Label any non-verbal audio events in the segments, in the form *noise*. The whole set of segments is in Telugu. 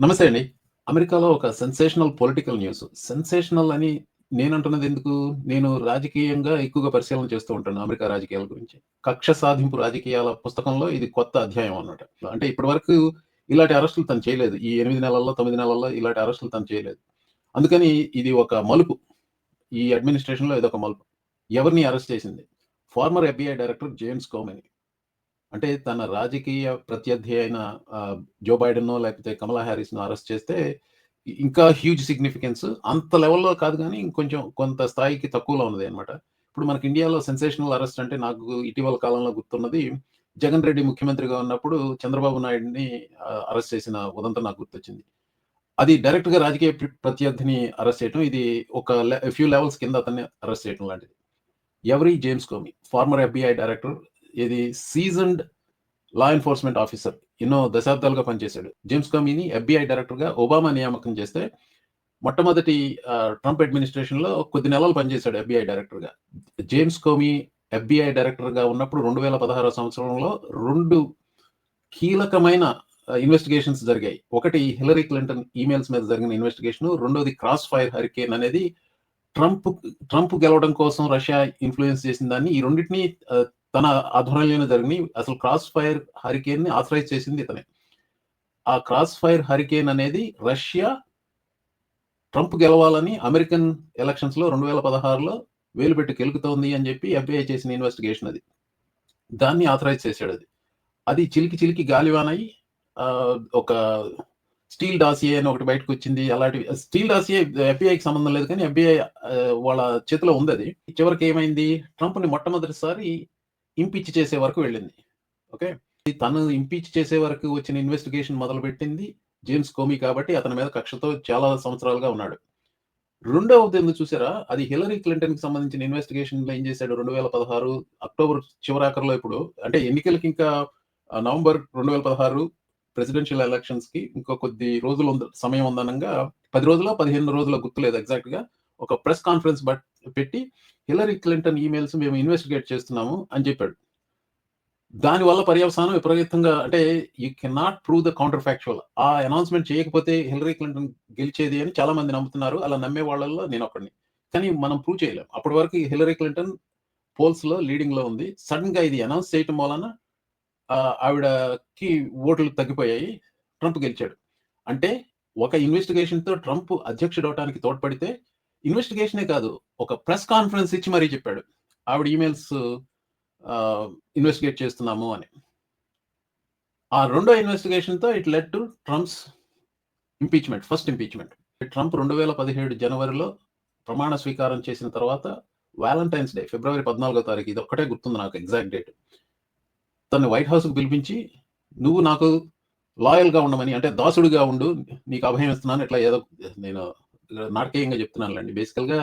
నమస్తే అండి. అమెరికాలో ఒక సెన్సేషనల్ పొలిటికల్ న్యూస్. సెన్సేషనల్ అని నేనంటున్నది ఎందుకు? నేను రాజకీయంగా ఎక్కువగా పరిశీలన చేస్తూ ఉంటాను అమెరికా రాజకీయాల గురించి. కక్ష సాధింపు రాజకీయాల పుస్తకంలో ఇది కొత్త అధ్యాయం అన్నమాట. అంటే ఇప్పటివరకు ఇలాంటి అరెస్టులు తను చేయలేదు. ఈ ఎనిమిది నెలల్లో, తొమ్మిది నెలల్లో ఇలాంటి అరెస్టులు తను చేయలేదు. అందుకని ఇది ఒక మలుపు. ఈ అడ్మినిస్ట్రేషన్‌లో ఇదొక మలుపు. ఎవరిని అరెస్ట్ చేసింది? ఫార్మర్ ఎఫ్బిఐ డైరెక్టర్ జేమ్స్ కోమెని. అంటే తన రాజకీయ ప్రత్యర్థి అయిన జో బైడెన్ లేకపోతే కమలా హ్యారిస్ను అరెస్ట్ చేస్తే ఇంకా హ్యూజ్ సిగ్నిఫికెన్స్ అంత లెవెల్‌లో కాదు కానీ ఇంకొంచెం కొంత స్థాయికి తక్కువలో ఉన్నది అన్నమాట. ఇప్పుడు మనకి ఇండియాలో సెన్సేషనల్ అరెస్ట్ అంటే నాకు ఇటీవల కాలంలో గుర్తున్నది జగన్ రెడ్డి ముఖ్యమంత్రిగా ఉన్నప్పుడు చంద్రబాబు నాయుడిని అరెస్ట్ చేసిన ఉదంతా నాకు గుర్తొచ్చింది. అది డైరెక్ట్‌గా రాజకీయ ప్రత్యర్థిని అరెస్ట్ చేయటం. ఇది ఒక లె ఫ్యూ లెవెల్స్ కింద అతన్ని అరెస్ట్ చేయటం లాంటిది. ఎవరి James Comey former FBI director. ఇది సీజన్డ్ లా ఎన్ఫోర్స్‌మెంట్ ఆఫీసర్. ఎన్నో దశాబ్దాలుగా పనిచేశాడు. జేమ్స్ కోమీని ఎఫ్బిఐ డైరెక్టర్‌గా ఒబామా నియామకం చేస్తే మొట్టమొదటి ట్రంప్ అడ్మినిస్ట్రేషన్‌లో కొద్ది నెలలు పనిచేశాడు ఎఫ్బిఐ డైరెక్టర్‌గా. జేమ్స్ కోమీ ఎఫ్బిఐ డైరెక్టర్‌గా ఉన్నప్పుడు 2016 సంవత్సరంలో రెండు కీలకమైన ఇన్వెస్టిగేషన్స్ జరిగాయి. ఒకటి హిలరీ క్లింటన్ ఈమెయిల్స్ మీద జరిగిన ఇన్వెస్టిగేషన్. రెండోది క్రాస్ ఫైర్ హరికేన్ అనేది ట్రంప్ ట్రంప్ గెలవడం కోసం రష్యా ఇన్ఫ్లుయెన్స్ చేసిన దాన్ని ఈ రెండింటిని తన ఆధ్వర్యంలోనే జరిగినాయి. అసలు క్రాస్ ఫైర్ హరికేన్‌ని ఆథరైజ్ చేసింది ఇతనే. ఆ క్రాస్ ఫైర్ హరికేన్ అనేది రష్యా ట్రంప్ గెలవాలని అమెరికన్ ఎలక్షన్స్‌లో 2016లో వేలు పెట్టి కెలుకుతోంది అని చెప్పి ఎఫ్ఐఐ చేసిన ఇన్వెస్టిగేషన్ అది. దాన్ని ఆథరైజ్ చేశాడు అది చిలికి చిలికి గాలివానై ఒక స్టీల్ డాసియే అని ఒకటి బయటకొచ్చింది. అలాంటివి స్టీల్ డాసియే ఎఫ్ఐఐకి సంబంధం లేదు కానీ ఎఫ్ఐఐ వాళ్ళ చేతిలో ఉంది అది చివరికి ఏమైంది? ట్రంప్‌ని మొట్టమొదటిసారి ఇంపీచ్ చేసే వరకు వెళ్ళింది. ఓకే. తను ఇంపీచ్ చేసే వరకు వచ్చిన ఇన్వెస్టిగేషన్ మొదలుపెట్టింది జేమ్స్ కోమీ కాబట్టి అతని మీద కక్షతో చాలా సంవత్సరాలుగా ఉన్నాడు. రెండవది ఎందుకు చూసారా? అది హిలరీ క్లింటన్కి సంబంధించిన ఇన్వెస్టిగేషన్ ఏం చేశాడు 2016 అక్టోబర్ చివరాఖరులో ఇప్పుడు అంటే ఎన్నికలకి ఇంకా నవంబర్ రెండు వేల పదహారు ప్రెసిడెన్షియల్ ఎలక్షన్స్కి ఇంకో కొద్ది రోజులు సమయం ఉందనంగా పది రోజుల పదిహేను రోజుల గుర్తులేదు ఎగ్జాక్ట్‌గా. ఒక ప్రెస్ కాన్ఫరెన్స్ బట్ పెట్టి హిలరీ క్లింటన్ ఈమెయిల్స్ మేము ఇన్వెస్టిగేట్ చేస్తున్నాము అని చెప్పాడు. దానివల్ల పర్యవసానం విపరీతంగా అంటే you cannot prove the counter factual. ఆ అనౌన్స్‌మెంట్ చేయకపోతే హిలరీ క్లింటన్ గెలిచేది అని చాలా మంది నమ్ముతున్నారు. అలా నమ్మే వాళ్ళల్లో నేను ఒకడిని కానీ మనం ప్రూవ్ చేయలేం. అప్పటి వరకు హిలరీ క్లింటన్ పోల్స్లో లీడింగ్లో ఉంది. సడెన్‌గా ఇది అనౌన్స్ చేయటం వలన ఆవిడకి ఓట్లు తగ్గిపోయాయి. ట్రంప్ గెలిచాడు. అంటే ఒక ఇన్వెస్టిగేషన్‌తో ట్రంప్ అధ్యక్షుడు అవడానికి తోడ్పడితే ఇన్వెస్టిగేషనే కాదు ఒక ప్రెస్ కాన్ఫరెన్స్ ఇచ్చి మరీ చెప్పాడు. ఆవిడ ఈమెయిల్స్ ఇన్వెస్టిగేట్ చేస్తున్నాము అని. ఆ రెండో ఇన్వెస్టిగేషన్‌తో it led to Trump's impeachment. First impeachment. Trump 2017 జనవరిలో ప్రమాణ స్వీకారం చేసిన తర్వాత వ్యాలంటైన్స్ డే ఫిబ్రవరి 14 తారీఖు ఇది ఒక్కటే గుర్తుంది నాకు ఎగ్జాక్ట్ డేట్. తను వైట్ హౌస్‌కి పిలిపించి నువ్వు నాకు లాయల్‌గా ఉండమని అంటే దాసుడిగా ఉండు. నీకు అభయం ఇస్తున్నాను. ఇట్లా ఏదో నేను నాటకీయంగా చెప్తున్నానులేండి బేసికల్‌గా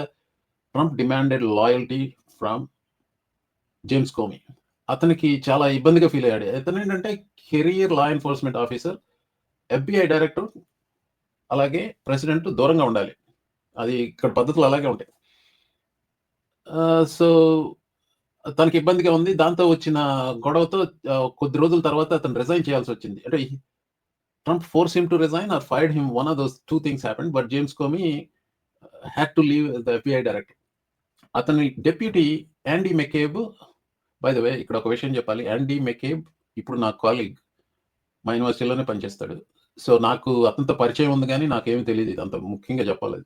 Trump demanded loyalty from James Comey. అతనికి చాలా ఇబ్బందిగా ఫీల్ అయ్యాడు. అతను ఏంటంటే career law enforcement officer. FBI director అలాగే ప్రెసిడెంట్ దూరంగా ఉండాలి. అది ఇక్కడ పద్ధతులు అలాగే ఉంటాయి. సో తనకి ఇబ్బందిగా ఉంది. దాంతో వచ్చిన గొడవతో కొద్ది రోజుల తర్వాత అతను రిజైన్ చేయాల్సొచ్చింది. అంటే Trump force him to resign or fired him. One of those two things happened. But James Comey had to leave the FBI director. అతని deputy Andy McCabe by the way ఇక్కడ ఒక విషయం చెప్పాలి. యాండీ మెకేబ్ ఇప్పుడు నా కాలీగ్ మా యూనివర్సిటీలోనే పనిచేస్తాడు. సో నాకు అతనితో పరిచయం ఉంది కానీ నాకేమీ తెలియదు ఇది అంత ముఖ్యంగా చెప్పాలి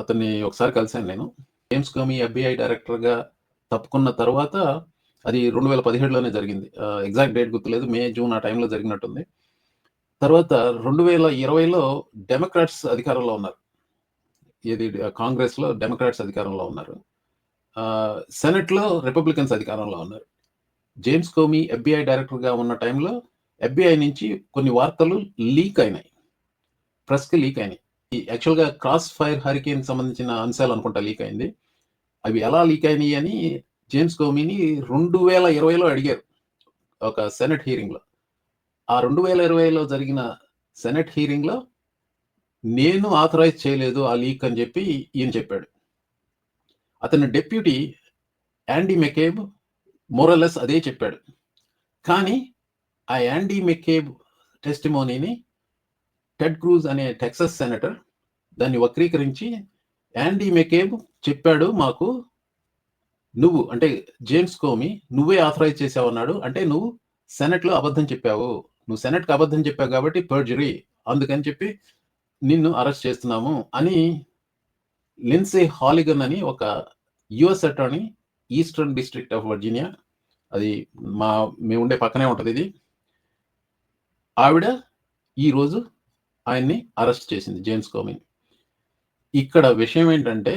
అతన్ని ఒకసారి కలిసాను నేను. జేమ్స్ కోమీ ఎఫ్బిఐ డైరెక్టర్‌గా తప్పుకున్న తర్వాత అది 2017లోనే జరిగింది. ఎగ్జాక్ట్ డేట్ గుర్తులేదు. మే, జూన్ ఆ టైంలో జరిగినట్టుంది. తర్వాత 2020లో డెమోక్రాట్స్ అధికారంలో ఉన్నారు. ఏది కాంగ్రెస్‌లో డెమోక్రాట్స్ అధికారంలో ఉన్నారు. సెనెట్‌లో రిపబ్లికన్స్ అధికారంలో ఉన్నారు. జేమ్స్ కోమీ ఎఫ్బిఐ డైరెక్టర్‌గా ఉన్న టైంలో ఎఫ్బిఐ నుంచి కొన్ని వార్తలు లీక్ అయినాయి. ప్రెస్‌కి లీక్ అయినాయి. ఈ యాక్చువల్‌గా క్రాస్ ఫైర్ హరికేన్ సంబంధించిన అంశాలు అనుకుంటా లీక్ అయింది. అవి ఎలా లీక్ అయినాయి అని జేమ్స్ కోమీని 2020లో అడిగారు. ఒక సెనెట్ హీరింగ్లో ఆ 2020లో జరిగిన సెనెట్ హీరింగ్లో నేను ఆథరైజ్ చేయలేదు ఆ లీక్ అని చెప్పి ఈయన చెప్పాడు. అతని డెప్యూటీ యాండీ మెకేబ్ మోర్ అదే చెప్పాడు. కానీ ఆ యాండీ మెకేబ్ టెస్టిమోనీని టెడ్ క్రూజ్ అనే టెక్సస్ సెనేటర్ దాన్ని వక్రీకరించి యాండీ మెకేబ్ చెప్పాడు మాకు నువ్వు అంటే జేమ్స్ కోమి నువ్వే ఆథరైజ్ చేసావన్నాడు అంటే నువ్వు సెనెట్లో అబద్ధం చెప్పావు నువ్వు సెనెట్కి అబద్ధం చెప్పావు కాబట్టి పర్జరీ అందుకని చెప్పి నిన్ను అరెస్ట్ చేస్తున్నాము అని లిన్సే హాలిగన్ అని ఒక US attorney eastern district of Virginia అది మా మేము ఉండే పక్కనే ఉంటుంది ఇది. ఆవిడ ఈరోజు ఆయన్ని అరెస్ట్ చేసింది జేమ్స్ కోమి ఇక్కడ విషయం ఏంటంటే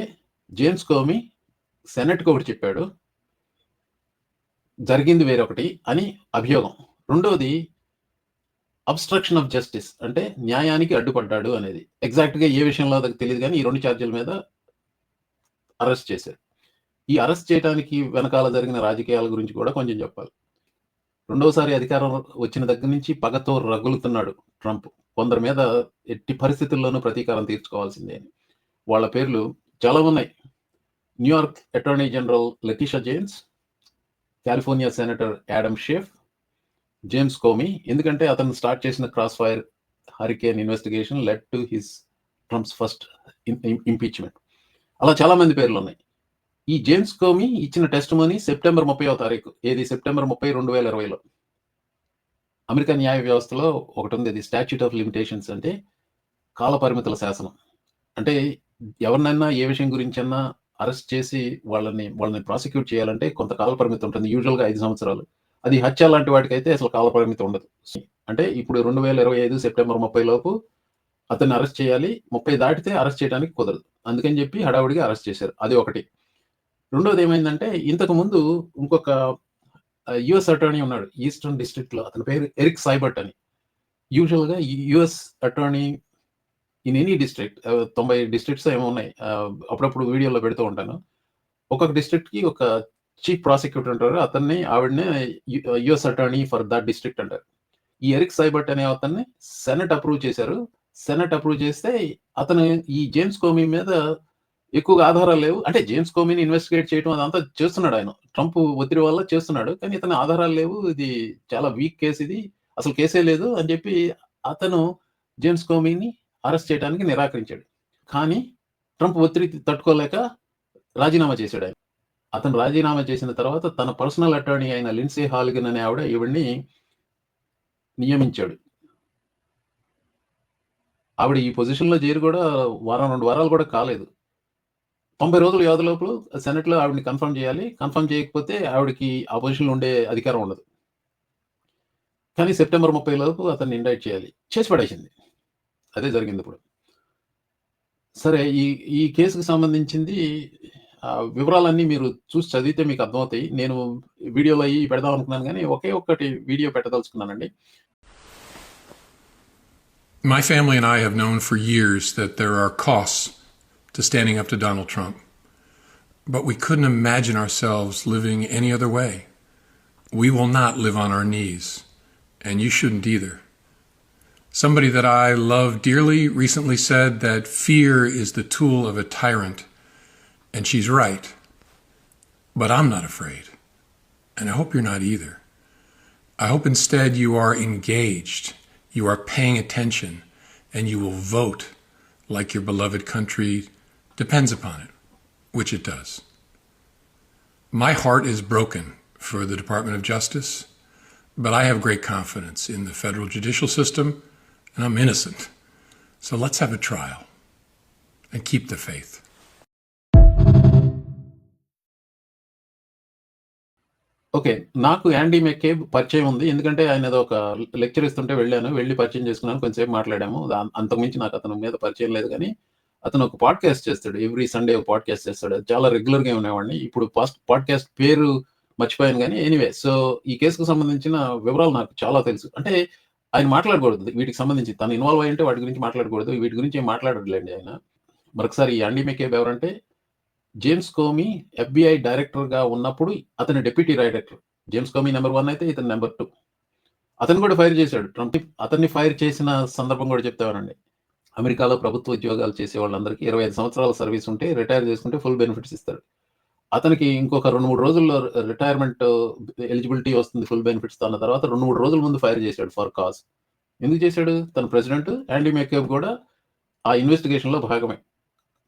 జేమ్స్ కోమి సెనెట్కి ఒకటి చెప్పాడు జరిగింది వేరొకటి అని అభియోగం. రెండవది అబ్స్ట్రక్షన్ ఆఫ్ జస్టిస్ అంటే న్యాయానికి అడ్డుపడ్డాడు అనేది. ఎగ్జాక్ట్గా ఏ విషయంలో నాకు తెలియదు కానీ ఈ రెండు ఛార్జీల మీద అరెస్ట్ చేశారు. ఈ అరెస్ట్ చేయడానికి వెనకాల జరిగిన రాజకీయాల గురించి కూడా కొంచెం చెప్పాలి. రెండవసారి అధికారం వచ్చిన దగ్గర నుంచి పగతో రగులుతున్నాడు ట్రంప్ కొందరి మీద ఎట్టి పరిస్థితుల్లోనూ ప్రతీకారం తీర్చుకోవాల్సిందే అని. వాళ్ళ పేర్లు చాలా ఉన్నాయి. New York attorney general Letitia James California senator Adam Schiff James Comey ఎందుకంటే అతను స్టార్ట్ చేసిన crossfire hurricane investigation led to his Trump's first impeachment అలా చాలా మంది పేర్లు ఉన్నాయి. ఈ జేమ్స్ కోమీ ఇచ్చిన టెస్ట్ మనీ సెప్టెంబర్ ముప్పైవ తారీఖు ఏది? సెప్టెంబర్ ముప్పై రెండు వేల ఇరవైలో. అమెరికా న్యాయ వ్యవస్థలో ఒకటి ఉంది అది స్టాచ్యూట్ ఆఫ్ లిమిటేషన్స్ అంటే కాల పరిమితుల శాసనం. అంటే ఎవరినైనా ఏ విషయం గురించైనా అరెస్ట్ చేసి వాళ్ళని వాళ్ళని ప్రాసిక్యూట్ చేయాలంటే కొంత కాలపరిమితి ఉంటుంది యూజువల్గా ఐదు సంవత్సరాలు. అది హత్య లాంటి వాటికైతే అసలు కాల పరిమితి ఉండదు. అంటే ఇప్పుడు రెండు వేల ఇరవై ఐదు సెప్టెంబర్ ముప్పై లోపు అతన్ని అరెస్ట్ చేయాలి. ముప్పై దాటితే అరెస్ట్ చేయడానికి కుదరదు. అందుకని చెప్పి హడావుడిగా అరెస్ట్ చేశారు. అది ఒకటి. రెండోది ఏమైందంటే ఇంతకు ముందు ఇంకొక యుఎస్ అటార్నీ ఉన్నాడు. ఈస్టర్న్ డిస్ట్రిక్ట్లో అతని పేరు ఎరిక్ సైబర్ట్ అని. యూజువల్గా US attorney in any district తొంభై డిస్ట్రిక్ట్స్ ఏమో ఉన్నాయి. అప్పుడప్పుడు వీడియోలో పెడుతూ ఉంటాను. ఒక్కొక్క డిస్ట్రిక్ట్కి ఒక చీఫ్ ప్రాసిక్యూటర్ అంటారు. అతన్ని ఆవిడనే US attorney for that district అంటారు. ఈ ఎరిక్ సైబర్ట్ అనే అతన్ని సెనెట్ అప్రూవ్ చేశారు. సెనెట్ అప్రూవ్ చేస్తే అతను ఈ జేమ్స్ కోమీ మీద ఎక్కువగా ఆధారాలు లేవు. అంటే జేమ్స్ కోమీని ఇన్వెస్టిగేట్ చేయడం అదంతా చేస్తున్నాడు ఆయన. ట్రంప్ ఒత్తిడి వల్ల చేస్తున్నాడు. కానీ ఇతని ఆధారాలు లేవు. ఇది చాలా వీక్ కేసు ఇది. అసలు కేసే లేదు అని చెప్పి అతను జేమ్స్ కోమీని అరెస్ట్ చేయడానికి నిరాకరించాడు. కానీ ట్రంప్ ఒత్తిడి తట్టుకోలేక రాజీనామా చేశాడు ఆయన. అతను రాజీనామా చేసిన తర్వాత తన పర్సనల్ అటార్నీ అయిన లిన్సీ హాల్గన్ అనే ఆవిడ ఈవిడ్ని నియమించాడు. ఆవిడ ఈ పొజిషన్లో చేరి కూడా వారం రెండు వారాలు కూడా కాలేదు. తొంభై రోజుల వ్యవధి లోపల సెనెట్లో ఆవిడని కన్ఫర్మ్ చేయాలి. కన్ఫర్మ్ చేయకపోతే ఆవిడకి ఆ పొజిషన్లో ఉండే అధికారం ఉండదు. కానీ సెప్టెంబర్ ముప్పై లోపు అతన్ని ఇండైట్ చేయాలి. చేసి పడేసింది. అదే జరిగింది ఇప్పుడు. సరే ఈ ఈ కేసుకు సంబంధించింది వివరాలన్నీ మీరు చూసి చదివితే మీకు అర్థమవుతాయి నేను వీడియోలో అయ్యి పెడదాం అనుకున్నాను కానీ ఒకే ఒక్కటి వీడియో పెట్టదలుచుకున్నానండి My family and I have known for years that there are costs to standing up to Donald Trump, but we couldn't imagine ourselves living any other way. We will not live on our knees, and you shouldn't either. Somebody that I love dearly recently said that fear is the tool of a tyrant, and she's right. But I'm not afraid, and I hope you're not either. I hope instead you are engaged, you are paying attention, and you will vote like your beloved country depends upon it, which it does. My heart is broken for the Department of Justice, but I have great confidence in the federal judicial system, and I'm innocent. So let's have a trial and keep the faith. Okay నాకు యాండీ మెక్కే పరిచయం ఉంది. ఎందుకంటే ఆయన ఏదో ఒక లెక్చర్ ఇస్తుంటే వెళ్ళాను వెళ్ళి పరిచయం చేసుకున్నాను కొంచెంసేపు మాట్లాడాము. అంతకుమించి నాకు అతని మీద పరిచయం లేదు కానీ అతను ఒక పాడ్కాస్ట్ చేస్తాడు. ఎవ్రీ సండే ఒక పాడ్కాస్ట్ చేస్తాడు. చాలా రెగ్యులర్గా ఉండేవాడిని. ఇప్పుడు పాస్ట్ పాడ్కాస్ట్ పేరు మర్చిపోయాను కానీ ఎనీవే సో ఈ కేసుకు సంబంధించిన వివరాలు నాకు చాలా తెలుసు. అంటే ఆయన మాట్లాడకూడదు. వీటికి సంబంధించి తను ఇన్వాల్వ్ అయ్యి ఉంటే వాటి గురించి మాట్లాడకూడదు. వీటి గురించి ఏం మాట్లాడట్లేండి ఆయన. మరొకసారి ఈ యాండీ మెకేబ్ ఎవరంటే జేమ్స్ కోమీ ఎఫ్బిఐ డైరెక్టర్గా ఉన్నప్పుడు అతని deputy director James Comey number one అయితే ఇతను నెంబర్ టూ అతను కూడా ఫైర్ చేశాడు. ట్రంప్ అతన్ని ఫైర్ చేసిన సందర్భం కూడా చెప్తామనండి అమెరికాలో ప్రభుత్వ ఉద్యోగాలు చేసే వాళ్ళందరికీ ఇరవై ఐదు సంవత్సరాల సర్వీస్ ఉంటే రిటైర్ చేసుకుంటే ఫుల్ బెనిఫిట్స్ ఇస్తాడు. అతనికి ఇంకొక రెండు మూడు రోజుల్లో రిటైర్మెంట్ ఎలిజిబిలిటీ వస్తుంది ఫుల్ బెనిఫిట్స్ అన్న తర్వాత రెండు మూడు రోజుల ముందు ఫైర్ చేశాడు ఫర్ కాజ్ ఎందుకు చేశాడు? తన ప్రెసిడెంట్ యాండీ మేకప్ కూడా ఆ ఇన్వెస్టిగేషన్లో భాగమే.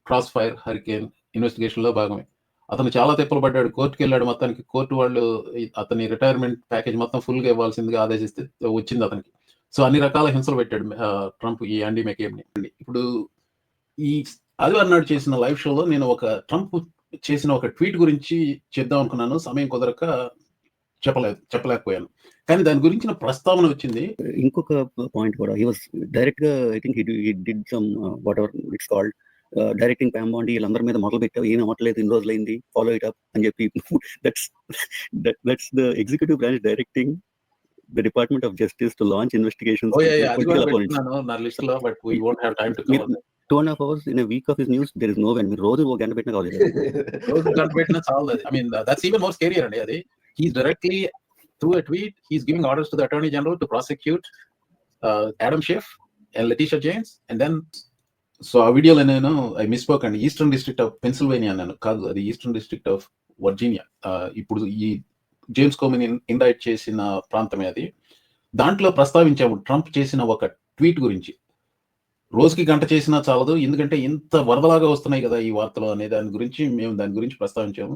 క్రాస్ ఫైర్ హరికేన్ ఇన్వెస్టిగేషన్లో భాగమే. అతను చాలా తిప్పలు పడ్డాడు. కోర్టుకి వెళ్ళాడు మొత్తానికి. కోర్టు వాళ్ళు అతని రిటైర్మెంట్ ప్యాకేజ్ మొత్తం ఫుల్గా ఇవ్వాల్సిందిగా ఆదేశిస్తే వచ్చింది అతనికి. సో అన్ని రకాల హింసలు పెట్టాడు ట్రంప్ ఈ యాండీ మెకేమ్ని ఇప్పుడు ఈ ఆదివారం నాడు చేసిన లైవ్ షోలో నేను ఒక ట్రంప్ చేసిన ఒక ట్వీట్ గురించి చెప్దాం అనుకున్నాను. సమయం కుదరక చెప్పలేదు చెప్పలేకపోయాను. కానీ దాని గురించిన ప్రస్తావన వచ్చింది. ఇంకొక పాయింట్ కూడా. హీ వాస్ డైరెక్ట్గా I think he did some whatever it's called directing Pam Bondi వీళ్ళందరి మీద మొదలు పెట్టావు ఏం అవ్వట్లేదు ఇన్ని రోజులైంది ఫాలో ఇట్ అప్ అని చెప్పి that's that's the executive branch directing the department of justice to launch investigation oh, yeah, yeah, అది కూడా పెట్టుకున్నాను నా లిస్ట్ లో but we won't have time to cover two and half hours in week of his news there is no when మీరు రోజు ఒక గంట పెట్టిన కావాలి రోజు గంట పెట్టినా చాలు I mean *laughs* that's even more scarier అండి అది he's directly through a tweet he's giving orders to the attorney general to prosecute Adam Schiff so ఆ వీడియోలో నేను ఐ మిస్పోకండి ఈస్టర్న్ డిస్ట్రిక్ట్ ఆఫ్ పెన్సిల్వేనియా అన్నాను. కాదు అది ఈస్టర్న్ డిస్ట్రిక్ట్ ఆఫ్ వర్జీనియా ఇప్పుడు ఈ జేమ్స్ కోమిని ఇండైట్ చేసిన ప్రాంతమే అది. దాంట్లో ప్రస్తావించాము ట్రంప్ చేసిన ఒక ట్వీట్ గురించి. రోజుకి గంట చేసినా చాలదు. ఎందుకంటే ఇంత వరదలాగా వస్తున్నాయి కదా ఈ వార్తలు అనే దాని గురించి మేము దాని గురించి ప్రస్తావించాము.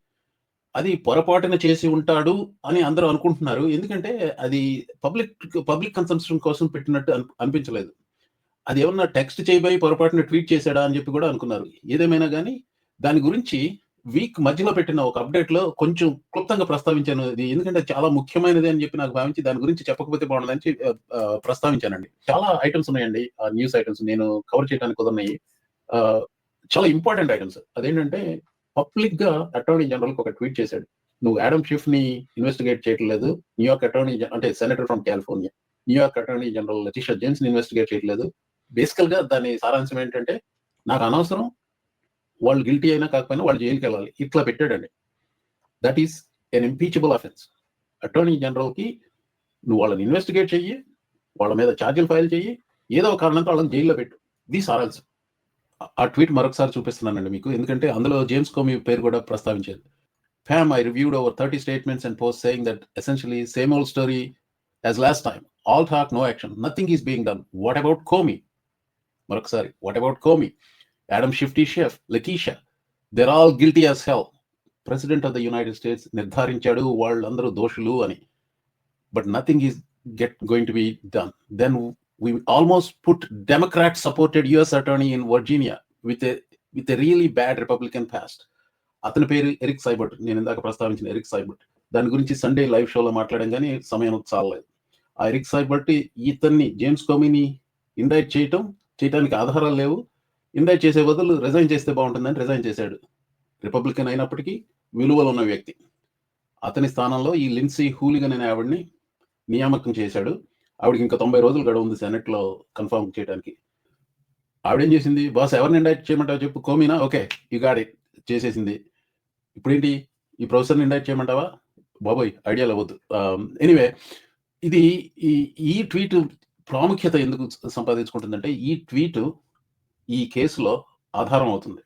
అది పొరపాటున చేసి ఉంటాడు అని అందరూ అనుకుంటున్నారు. ఎందుకంటే అది పబ్లిక్ పబ్లిక్ కన్సంప్షన్ కోసం పెట్టినట్టు అనిపించలేదు. అది ఏమన్నా టెక్స్ట్ చేయబోయి పొరపాటున ట్వీట్ చేశాడా అని చెప్పి కూడా అనుకున్నారు. ఏదేమైనా కానీ దాని గురించి వీక్ మధ్యలో పెట్టిన ఒక అప్డేట్లో కొంచెం క్లుప్తంగా ప్రస్తావించాను ఇది ఎందుకంటే చాలా ముఖ్యమైనది అని చెప్పి నాకు భావించి దాని గురించి చెప్పకపోతే బాగుండదని ప్రస్తావించానండి. చాలా ఐటమ్స్ ఉన్నాయండి. ఆ న్యూస్ ఐటమ్స్ నేను కవర్ చేయడానికి కుదరనాయి ఆ, చాలా ఇంపార్టెంట్ ఐటమ్స్ అదేంటంటే పబ్లిక్గా అటార్నీ జనరల్ ఒక ట్వీట్ చేశాడు. నువ్వు యాడమ్ షిఫ్ని ఇన్వెస్టిగేట్ చేయట్లేదు న్యూయార్క్ అటార్నీ అంటే senator from California New York attorney general Letitia జేమ్స్ని investigate చేయట్లేదు. బేసికల్గా దాని సారాంశం ఏంటంటే నాకు అనవసరం వాళ్ళు గిల్టీ అయినా కాకపోయినా వాళ్ళు జైలుకి వెళ్ళాలి. ఇట్లా పెట్టాడండి. That is an impeachable offense attorney జనరల్కి నువ్వు వాళ్ళని ఇన్వెస్టిగేట్ చెయ్యి వాళ్ళ మీద ఛార్జీలు ఫైల్ చెయ్యి ఏదో ఒక కారణంతో వాళ్ళని జైల్లో పెట్టు. ది సారాంశం. ఆ- ఆ ట్వీట్ మరొకసారి చూపిస్తున్నానండి మీకు. ఎందుకంటే అందులో జేమ్స్ కోమి పేరు కూడా ప్రస్తావించేది Pam I reviewed over thirty statements and post saying that essentially same old story as last time all talk no action nothing is being done what about Comey మరొకసారి what about Comey Adam Shifty Schiff Letitia they're all guilty as hell president of the United States నిర్ధారించాడు వాళ్ళందరూ దోషులు అని. But nothing is get going to be done then we almost put Democrat supported US attorney in Virginia with with a really bad Republican Republican అతని పేరు ఎరిక్ సైబర్ట్ నేను ఇందాక ప్రస్తావించిన ఎరిక్ సైబర్ట్ దాని గురించి సండే లైవ్ షోలో మాట్లాడాం కానీ సమయం చాలలేదు. ఆ ఎరిక్ సైబర్ట్ ఇతన్ని జేమ్స్ కోమిని ఇండైట్ చేయటం చేయడానికి ఆధారాలు లేవు. ఇండైట్ చేసే బదులు రిజైన్ చేస్తే బాగుంటుందని రిజైన్ చేశాడు. రిపబ్లికన్ అయినప్పటికీ విలువలు ఉన్న వ్యక్తి. అతని స్థానంలో ఈ లిన్సీ హూలిగన్ అనే ఆవిడ్ని నియామకం చేశాడు. ఆవిడకి ఇంకా తొంభై రోజులు గడువు ఉంది సెనెట్లో కన్ఫర్మ్ చేయడానికి ఆవిడేం చేసింది? బాస్ ఎవరిని ఇండైట్ చేయమంటావు చెప్పు. కోమీనా? ఓకే ఈ గాడి చేసేసింది. ఇప్పుడేంటి? ఈ ప్రొఫెసర్ని ఇండైట్ చేయమంటావా? బాబోయ్ ఐడియాలు అవ్వద్దు. ఎనీవే ఇది ఈ ఈ ట్వీట్ ప్రాముఖ్యత ఎందుకు సంపాదించుకుంటుందంటే ఈ ట్వీట్ ఈ కేసులో ఆధారం అవుతుంది.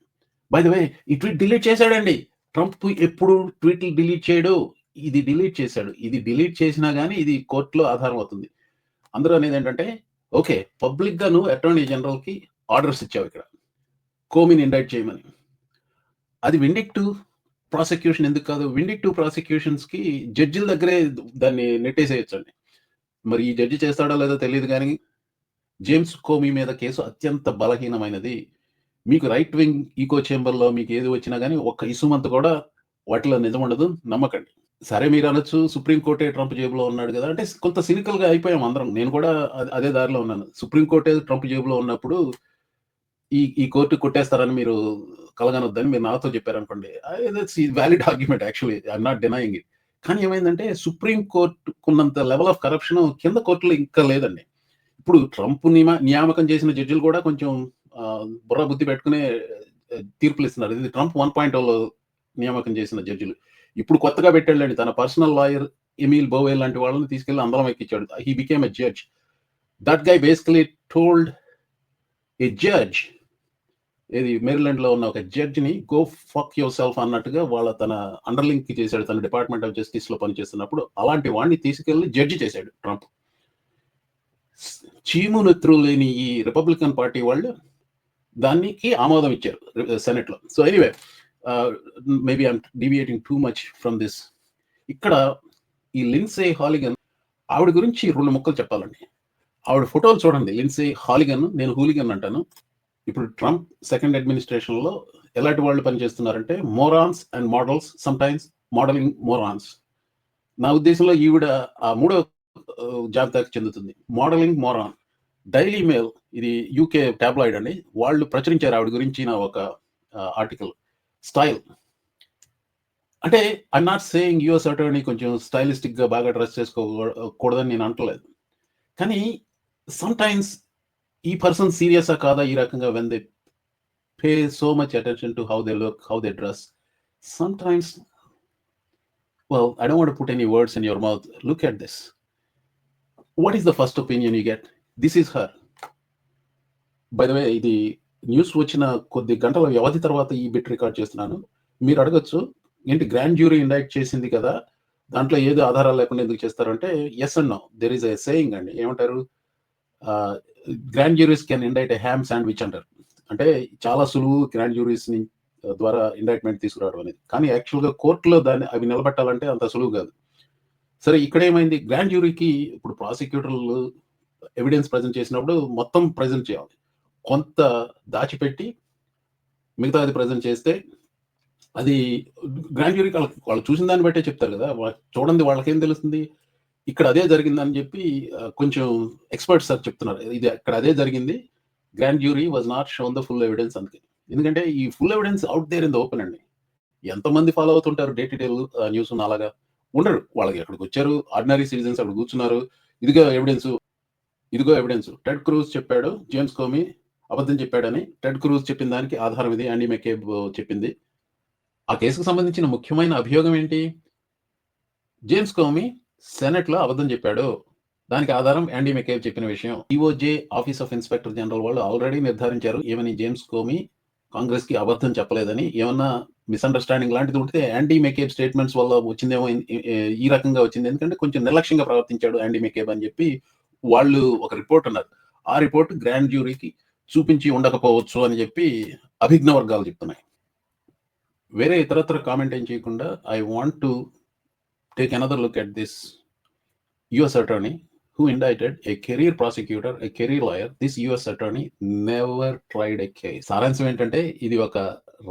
బై ద వే ఈ ట్వీట్ డిలీట్ చేశాడండి. ట్రంప్ ఎప్పుడు ట్వీట్లు డిలీట్ చేయడు. ఇది డిలీట్ చేశాడు. ఇది డిలీట్ చేసినా కానీ ఇది కోర్టులో ఆధారం అవుతుంది. అందరూ అనేది ఏంటంటే ఓకే పబ్లిక్గా నువ్వు అటార్నీ జనరల్కి ఆర్డర్స్ ఇచ్చావు ఇక్కడ. కోమిని ఇండైట్ చేయమని. అది విండిక్టు ప్రాసిక్యూషన్ ఎందుకు కాదు? విండిక్టు ప్రాసిక్యూషన్స్కి జడ్జిల దగ్గరే దాన్ని నెట్టేసేయచ్చండి. మరి ఈ జడ్జి చేస్తాడో లేదో తెలియదు కానీ జేమ్స్ కోమీ మీద కేసు అత్యంత బలహీనమైనది. మీకు రైట్ వింగ్ ఈకో చేంబర్లో మీకు ఏది వచ్చినా కానీ ఒక్క ఇసుమంత కూడా వాటిలో నిజం ఉండదు. నమ్మకండి. సరే మీరు అనొచ్చు. సుప్రీంకోర్టే ట్రంప్ జేబులో ఉన్నాడు కదా. అంటే కొంత సినికల్గా అయిపోయాం అందరం. నేను కూడా అదే- అదే దారిలో ఉన్నాను. సుప్రీంకోర్టే ట్రంప్ జేబులో ఉన్నప్పుడు ఈ ఈ కోర్టు కొట్టేస్తారని మీరు కలగనొద్దని మీరు నాతో చెప్పారనుకోండి. Valid argument actually I'm not denying it కానీ ఏమైందంటే సుప్రీం కోర్టుకున్నంత లెవెల్ ఆఫ్ కరప్షన్ కింద కోర్టులో ఇంకా లేదండి. ఇప్పుడు ట్రంప్ నియమ నియామకం చేసిన జడ్జిలు కూడా కొంచెం బుర్ర బుద్ధి పెట్టుకునే తీర్పులు ఇస్తున్నారు. ఇది ట్రంప్ వన్ పాయింట్ oh లో నియామకం చేసిన జడ్జిలు ఇప్పుడు కొత్తగా పెట్టాడండి తన పర్సనల్ లాయర్ ఎమిల్ బోవెల్ లాంటి వాళ్ళని తీసుకెళ్ళి అందరం ఎక్కించాడు. He became a judge that guy basically told a judge ఇది మేరీలాండ్లో ఉన్న ఒక జడ్జ్ని గో ఫక్ యువర్ సెల్ఫ్ అన్నట్టుగా వాళ్ళ తన అండర్లింక్ చేశాడు తన డిపార్ట్మెంట్ ఆఫ్ జస్టిస్లో పనిచేస్తున్నప్పుడు అలాంటి వాడిని తీసుకెళ్ళి జడ్జి చేశాడు ట్రంప్. చీము నెత్తురు లేని ఈ రిపబ్లికన్ పార్టీ వాళ్ళు దానికి ఆమోదం ఇచ్చారు సెనెట్లో so anyway maybe I'm deviating too much from this. ఇక్కడ ఈ లిన్సే హాలిగన్ ఆవిడ గురించి రెండు ముక్కలు చెప్పాలండి. ఆవిడ ఫోటోలు చూడండి లిన్సే హాలిగన్ నేను హూలిగన్ అంటాను. ఇప్పుడు ట్రంప్ సెకండ్ అడ్మినిస్ట్రేషన్లో ఎలాంటి వాళ్ళు పనిచేస్తున్నారంటే morons and models sometimes modelling morons నా ఉద్దేశంలో ఈవిడ ఆ మూడో జాబితాకి చెందుతుంది. మోడలింగ్ మోరాన్ డైలీ మెయిల్ ఇది యూకే టాబ్లాయిడ్ అండి. వాళ్ళు ప్రచురించారు ఆవిడ గురించి నా ఒక ఆర్టికల్ స్టైల్ అంటే I not saying US attorney కొంచెం స్టైలిస్టిక్గా బాగా డ్రెస్ చేసుకోకూడదని నేను అంటలేదు కానీ సమ్ టైమ్స్ ఈ పర్సన్ సీరియసా కాదా ఈ రకంగా when they pay so much attention to how they look how they dress times well I don't want to put any words in your mouth. Look at this. What is the first opinion you get? This by the way ఇది న్యూస్ వచ్చిన కొద్ది గంటల వ్యవధి తర్వాత ఈ బిట్ రికార్డ్ చేస్తున్నాను. మీరు అడగచ్చు ఏంటి గ్రాండ్ జ్యూరీ ఇండైట్ చేసింది కదా దాంట్లో ఏది ఆధారాలు లేకుండా ఎందుకు చేస్తారంటే yes and no there is a saying అండి. ఏమంటారు? Grand juries can indict a ham sandwich అంటారు అంటే చాలా సులువు గ్రాండ్ జ్యూరీస్ని ద్వారా ఇండైట్మెంట్ తీసుకురావడం అనేది. కానీ యాక్చువల్గా కోర్టులో దాన్ని అవి నిలబెట్టాలంటే అంత సులువు కాదు. సరే ఇక్కడ ఏమైంది? గ్రాండ్ జ్యూరీకి ఇప్పుడు ప్రాసిక్యూటర్లు ఎవిడెన్స్ ప్రజెంట్ చేసినప్పుడు మొత్తం ప్రజెంట్ చేయాలి. కొంత దాచిపెట్టి మిగతాది ప్రజెంట్ చేస్తే అది గ్రాండ్ జ్యూరీకి వాళ్ళకి వాళ్ళు చూసిన దాన్ని బట్టే చెప్తారు కదా. చూడండి వాళ్ళకేం తెలుస్తుంది? ఇక్కడ అదే జరిగిందని చెప్పి కొంచెం ఎక్స్పర్ట్స్ సార్ చెప్తున్నారు. ఇది ఇక్కడ అదే జరిగింది. Grand jury was not shown the full evidence అందుకే. ఎందుకంటే ఈ full evidence out there in the open అండి. ఎంతమంది ఫాలో అవుతుంటారు డే టు డే న్యూస్ అలాగా ఉండరు. వాళ్ళకి ఎక్కడికి వచ్చారు. ఆర్డినరీ సిటిజన్స్ అక్కడ కూర్చున్నారు. ఇదిగో ఎవిడెన్స్ ఇదిగో ఎవిడెన్స్ టెడ్ క్రూజ్ చెప్పాడు. జేమ్స్ కోమి అబద్ధం చెప్పాడని. టెడ్ క్రూజ్ చెప్పిన దానికి ఆధారం ఇది. యాండీ మెకేబ్ చెప్పింది. ఆ కేసుకు సంబంధించిన ముఖ్యమైన అభియోగం ఏంటి? జేమ్స్ కోమి సెనెట్లో అబద్ధం చెప్పాడు. దానికి ఆధారం యాండీ మెకేవ్ చెప్పిన విషయం. DOJ office of inspector general వాళ్ళు ఆల్రెడీ నిర్ధారించారు. ఏమని జేమ్స్ కోమి కాంగ్రెస్కి అబద్ధం చెప్పలేదని. ఏమన్నా మిస్అండర్స్టాండింగ్ లాంటిది ఉంటే యాండీ మెకేబ్ స్టేట్మెంట్స్ వల్ల వచ్చిందేమో ఈ- రకంగా వచ్చింది. ఎందుకంటే కొంచెం నిర్లక్ష్యంగా ప్రవర్తించాడు యాండీ మెకేబ్ అని చెప్పి వాళ్ళు ఒక రిపోర్ట్ అన్నారు. ఆ రిపోర్ట్ గ్రాండ్ జ్యూరీకి చూపించి ఉండకపోవచ్చు అని చెప్పి అభిజ్ఞ వర్గాలు చెప్తున్నాయి. వేరే ఇతరత్ర కామెంట్ ఏం చేయకుండా I want to take another look at this US attorney who indicted a career prosecutor, a career lawyer, this US attorney never tried a case. సారాంశం ఏంటంటే ఇది ఒక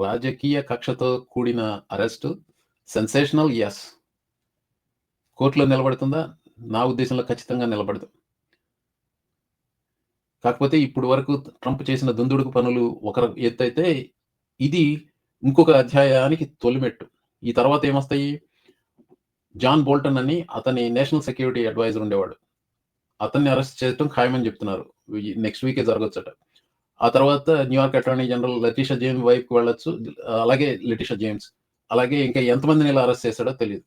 రాజకీయ కక్షతో కూడిన అరెస్ట్. సెన్సేషనల్ ఎస్ కోర్టులో నిలబడుతుందా? నా ఉద్దేశంలో ఖచ్చితంగా నిలబడదు. కాకపోతే ఇప్పుడు వరకు ట్రంప్ చేసిన దుందుడుకు పనులు ఒక ఎత్తైతే ఇది ఇంకొక అధ్యాయానికి తొలిమెట్టు. ఈ తర్వాత ఏమొస్తాయి? జాన్ బోల్టన్ అని అతని నేషనల్ సెక్యూరిటీ అడ్వైజర్ ఉండేవాడు. అతన్ని అరెస్ట్ చేయడం ఖాయమని చెప్తున్నారు. నెక్స్ట్ వీకే జరగచ్చట. ఆ తర్వాత New York attorney general Letitia James wife వెళ్ళొచ్చు. అలాగే లతీషా జేమ్స్. అలాగే ఇంకా ఎంతమందిని ఇలా అరెస్ట్ చేశాడో తెలియదు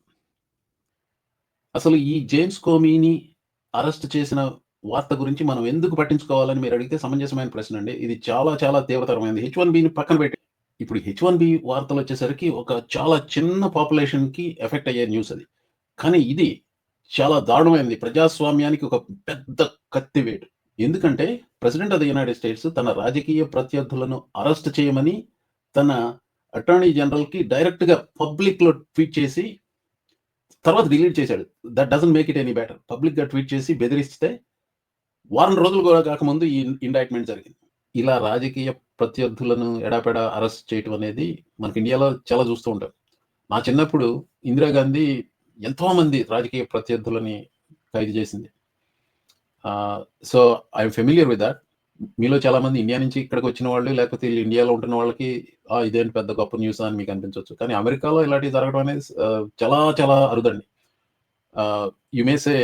అసలు ఈ జేమ్స్ కోమీని అరెస్ట్ చేసిన వార్త గురించి మనం ఎందుకు పట్టించుకోవాలని మీరు అడిగితే సమంజసమైన ప్రశ్న అండి. ఇది చాలా చాలా తీవ్రతరమైనది. హెచ్ వన్ బిని పక్కన పెట్టి. ఇప్పుడు హెచ్ వన్ బి వార్తలు వచ్చేసరికి ఒక చాలా చిన్న పాపులేషన్కి ఎఫెక్ట్ అయ్యే న్యూస్ అది. కానీ ఇది చాలా దారుణమైనది ప్రజాస్వామ్యానికి ఒక పెద్ద కత్తివేటు. ఎందుకంటే president of the United States తన రాజకీయ ప్రత్యర్థులను అరెస్ట్ చేయమని తన అటార్నీ జనరల్కి డైరెక్ట్గా పబ్లిక్లో ట్వీట్ చేసి తర్వాత డిలీట్ చేశాడు. That doesn't make it any better. పబ్లిక్గా ట్వీట్ చేసి బెదిరిస్తే వారం రోజులు కూడా కాకముందు ఈ ఇండైట్మెంట్ జరిగింది. ఇలా రాజకీయ ప్రత్యర్థులను ఎడాపెడా అరెస్ట్ చేయటం అనేది మనకి ఇండియాలో చాలా చూస్తూ ఉంటాం. నా చిన్నప్పుడు ఇందిరాగాంధీ ఎంతో మంది రాజకీయ ప్రత్యర్థులని ఖైదు చేసింది. So I'm familiar with that. మీలో చాలా మంది ఇండియా నుంచి ఇక్కడికి వచ్చిన వాళ్ళు లేకపోతే వీళ్ళు ఇండియాలో ఉంటున్న వాళ్ళకి ఇదేంటి పెద్ద గొప్ప న్యూస్ అని మీకు అనిపించవచ్చు. కానీ అమెరికాలో ఇలాంటివి జరగడం అనేది చాలా చాలా అరుదండి. యుమేసే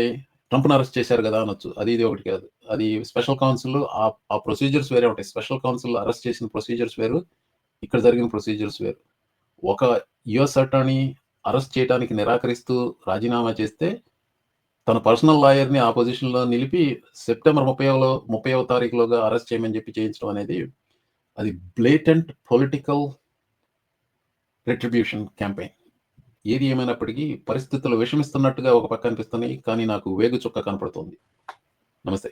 ట్రంప్ను అరెస్ట్ చేశారు కదా అనొచ్చు. అది ఇది ఒకటి కాదు. అది స్పెషల్ కౌన్సిల్ ఆ ప్రొసీజర్స్ వేరే ఉంటాయి. స్పెషల్ కౌన్సిల్ అరెస్ట్ చేసిన ప్రొసీజర్స్ వేరు ఇక్కడ జరిగిన ప్రొసీజర్స్ వేరు. ఒక యుఎస్ అటార్నీ అరెస్ట్ చేయడానికి నిరాకరిస్తూ రాజీనామా చేస్తే తన పర్సనల్ లాయర్ని ఆ పొజిషన్లో నిలిపి సెప్టెంబర్ ముప్పైలో ముప్పైవ తారీఖులోగా అరెస్ట్ చేయమని చెప్పి చేయించడం అనేది అది బ్లేటెంట్ పొలిటికల్ రిట్రిబ్యూషన్ క్యాంపెయిన్ ఏది ఏమైనప్పటికీ పరిస్థితులు విషమిస్తున్నట్టుగా ఒక పక్క అనిపిస్తున్నాయి కానీ నాకు వేగు చుక్క కనపడుతుంది. నమస్తే.